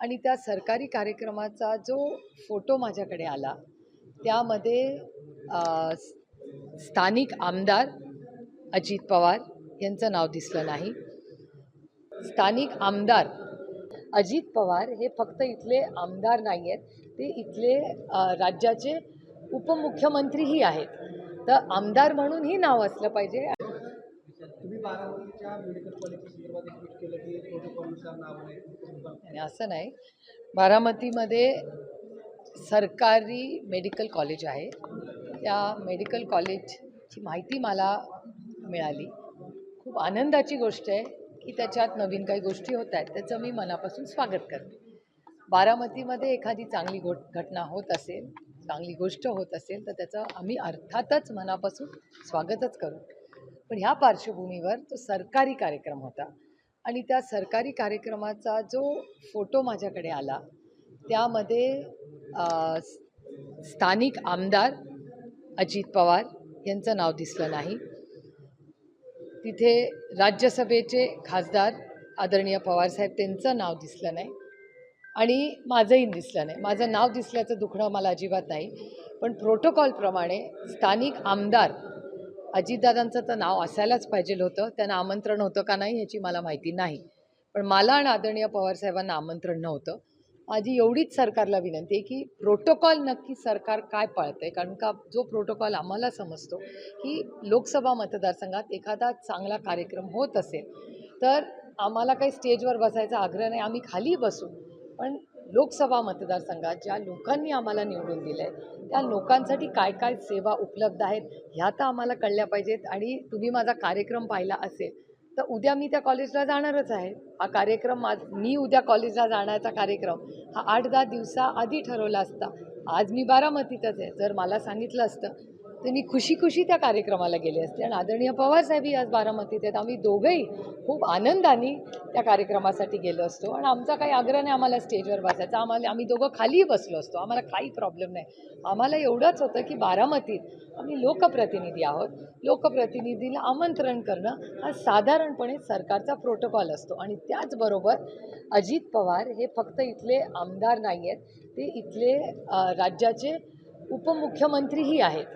आणि त्या सरकारी कार्यक्रमाचा जो फोटो माझ्याकडे आला त्यामध्ये स्थानिक आमदार अजित पवार यांचं नाव दिसलं नाही. स्थानिक आमदार अजित पवार हे फक्त इथले आमदार नाही आहेत ते इथले राज्याचे उपमुख्यमंत्रीही आहेत. तर आमदार म्हणूनही नाव असलं पाहिजे. बारामतीच्या मेडिकल कॉलेजच्या संदर्भात एक ट्विट केलं की प्रोटोकॉलनुसार नाव नाही आणि असं नाही. बारामतीमध्ये सरकारी मेडिकल कॉलेज आहे. त्या मेडिकल कॉलेजची माहिती मला मिळाली. खूप आनंदाची गोष्ट आहे की त्याच्यात नवीन काही गोष्टी होत आहेत. त्याचं मी मनापासून स्वागत करते. बारामतीमध्ये एखादी चांगली गो घटना होत असेल चांगली गोष्ट होत असेल तर त्याचं आम्ही अर्थातच मनापासून स्वागतच करू. पण ह्या पार्श्वभूमीवर तो सरकारी कार्यक्रम होता. आणि त्या सरकारी कार्यक्रमाचा जो फोटो माझ्याकडे आला त्यामध्ये स्थानिक आमदार अजित पवार यांचं नाव दिसलं नाही. तिथे राज्यसभेचे खासदार आदरणीय पवारसाहेब त्यांचं नाव दिसलं नाही. आणि माझंही दिसलं नाही. माझं नाव दिसल्याचं दुखणं मला अजिबात नाही. पण प्रोटोकॉलप्रमाणे स्थानिक आमदार अजितदादांचं तर नाव असायलाच पाहिजे होतं. त्यांना आमंत्रण होतं का नाही ह्याची मला माहिती नाही. पण मला आणि आदरणीय पवारसाहेबांना आमंत्रण नव्हतं. माझी एवढीच सरकारला विनंती आहे की प्रोटोकॉल नक्की सरकार काय पाळतं आहे कारण का जो प्रोटोकॉल आम्हाला समजतो की लोकसभा मतदारसंघात एखादा चांगला कार्यक्रम होत असेल तर आम्हाला काही स्टेजवर बसायचा आग्रह नाही. आम्ही खाली बसू. पण लोकसभा मतदारसंघात ज्या लोकांनी आम्हाला निवडून दिलं आहे त्या लोकांसाठी काय काय सेवा उपलब्ध आहेत ह्या तर आम्हाला कळल्या पाहिजेत. आणि तुम्ही माझा कार्यक्रम पाहिला असेल तर उद्या मी त्या कॉलेजला जाणारच आहे. हा कार्यक्रम आज मी उद्या कॉलेजला जाण्याचा कार्यक्रम हा आठ दहा दिवसाआधी ठरवला असता. आज मी बारामतीतच आहे. जर मला सांगितलं असतं तर मी खुशी खुशी त्या कार्यक्रमाला गेले असते. आणि आदरणीय पवारसाहेबही आज बारामतीत आहेत. आम्ही दोघंही खूप आनंदाने त्या कार्यक्रमासाठी गेलो असतो. आणि आमचा काही आग्रह नाही आम्हाला स्टेजवर बसायचा. आम्हाला आम्ही दोघं खाली बसलो असतो. आम्हाला काही प्रॉब्लेम नाही. आम्हाला एवढंच होतं की बारामतीत आम्ही लोकप्रतिनिधी आहोत. लोकप्रतिनिधीला आमंत्रण करणं हा साधारणपणे सरकारचा प्रोटोकॉल असतो. आणि त्याचबरोबर अजित पवार हे फक्त इथले आमदार नाही आहेत ते इथले राज्याचे उपमुख्यमंत्रीही आहेत.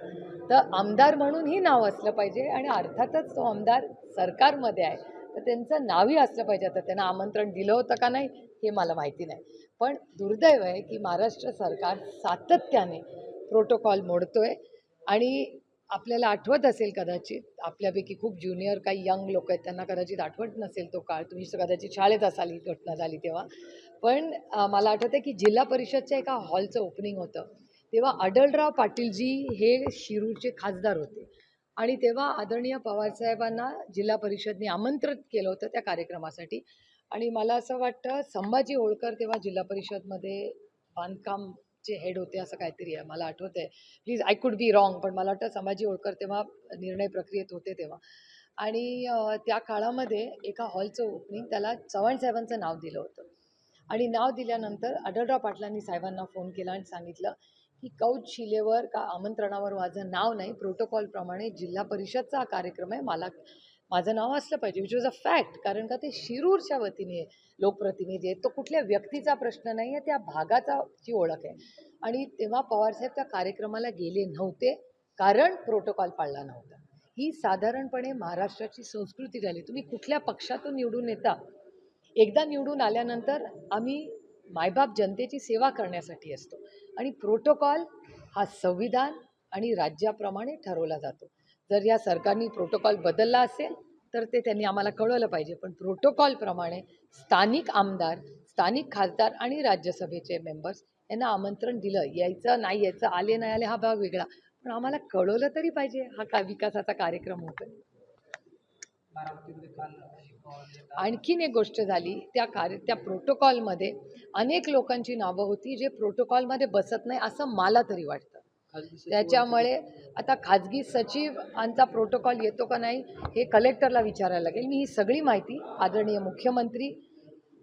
तर आमदार म्हणूनही नाव असलं पाहिजे आणि अर्थातच तो आमदार सरकारमध्ये आहे. तर त्यांचं नावही असलं पाहिजे. आता त्यांना आमंत्रण दिलं होतं का नाही हे मला माहिती नाही. पण दुर्दैव आहे की महाराष्ट्र सरकार सातत्याने प्रोटोकॉल मोडतो आहे आणि आपल्याला आठवत असेल कदाचित आपल्यापैकी खूप ज्युनियर काही यंग लोक आहेत त्यांना कदाचित आठवत नसेल तो काळ. तुम्ही कदाचित शाळेत असाल ही घटना झाली तेव्हा. पण मला आठवतं की जिल्हा परिषदच्या एका हॉलचं ओपनिंग होतं. तेव्हा अडलराव पाटीलजी हे शिरूरचे खासदार होते. आणि तेव्हा आदरणीय पवारसाहेबांना जिल्हा परिषदने आमंत्रित केलं होतं त्या कार्यक्रमासाठी. आणि मला असं वाटतं संभाजी होळकर तेव्हा जिल्हा परिषदमध्ये बांधकामचे हेड होते असं काहीतरी आहे मला आठवत आहे please I could be wrong पण मला वाटतं संभाजी होळकर तेव्हा निर्णय प्रक्रियेत होते तेव्हा. आणि त्या काळामध्ये एका हॉलचं ओपनिंग त्याला चव्हाण साहेबांचं नाव दिलं होतं. आणि नाव दिल्यानंतर आढळराव पाटलांनी साहेबांना फोन केला आणि सांगितलं की कौच शिलेवर का आमंत्रणावर माझं नाव नाही. प्रोटोकॉलप्रमाणे जिल्हा परिषदचा हा कार्यक्रम आहे. मला माझं नाव असलं पाहिजे विच वॉज अ फॅक्ट कारण का ते शिरूरच्या वतीने लोकप्रतिनिधी आहेत. तो कुठल्या व्यक्तीचा प्रश्न नाही आहे त्या भागाचा ची ओळख आहे. आणि तेव्हा पवारसाहेब त्या कार्यक्रमाला गेले नव्हते कारण प्रोटोकॉल पाळला नव्हता. ही साधारणपणे महाराष्ट्राची संस्कृती झाली. तुम्ही कुठल्या पक्षातून निवडून येता? एकदा निवडून आल्यानंतर आम्ही मायबाप जनतेची सेवा करण्यासाठी असतो. आणि प्रोटोकॉल हा संविधान आणि राज्याप्रमाणे ठरवला जातो. जर या सरकारने प्रोटोकॉल बदलला असेल तर ते त्यांनी आम्हाला कळवलं पाहिजे. पण प्रोटोकॉलप्रमाणे स्थानिक आमदार स्थानिक खासदार आणि राज्यसभेचे मेंबर्स यांना आमंत्रण दिलं. यायचं नाही यायचं आले नाही आले हा भाग वेगळा. पण आम्हाला कळवलं तरी पाहिजे हा का विकासाचा कार्यक्रम होतो आणखीन एक गोष्ट झाली त्या कार्य त्या प्रोटोकॉलमध्ये अनेक लोकांची नावं होती जे प्रोटोकॉलमध्ये बसत नाही असं मला तरी वाटतं. त्याच्यामुळे आता खाजगी सचिवांचा प्रोटोकॉल येतो का नाही हे कलेक्टरला विचारायला लागेल. मी ही सगळी माहिती आदरणीय मुख्यमंत्री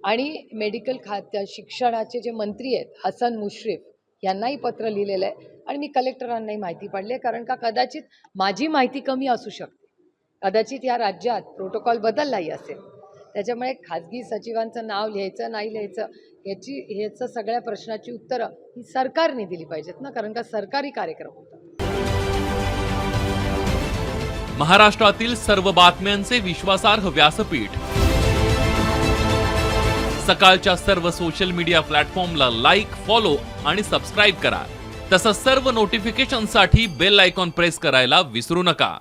आणि मेडिकल खात्या शिक्षणाचे जे मंत्री आहेत हसन मुश्रीफ यांनाही पत्र लिहिलेलं आहे. आणि मी कलेक्टरांनाही माहिती पाडली आहे कारण का कदाचित माझी माहिती कमी असू शकते. कदाचित या राज्यात प्रोटोकॉल बदललाही असेल. त्याच्यामुळे खाजगी सचिवांचं नाव लिहायचं नाही लिहायचं याची ह्याचं सगळ्या प्रश्नाची उत्तरं ही सरकारने दिली पाहिजेत ना? कारण का सरकारी कार्यक्रम होता महाराष्ट्रातील सर्व बातम्यांचे विश्वासार्ह व्यासपीठ. सकाळच्या सर्व सोशल मीडिया प्लॅटफॉर्मला लाईक फॉलो आणि सबस्क्राईब करा. तसंच सर्व नोटिफिकेशनसाठी बेल आयकॉन प्रेस करायला विसरू नका.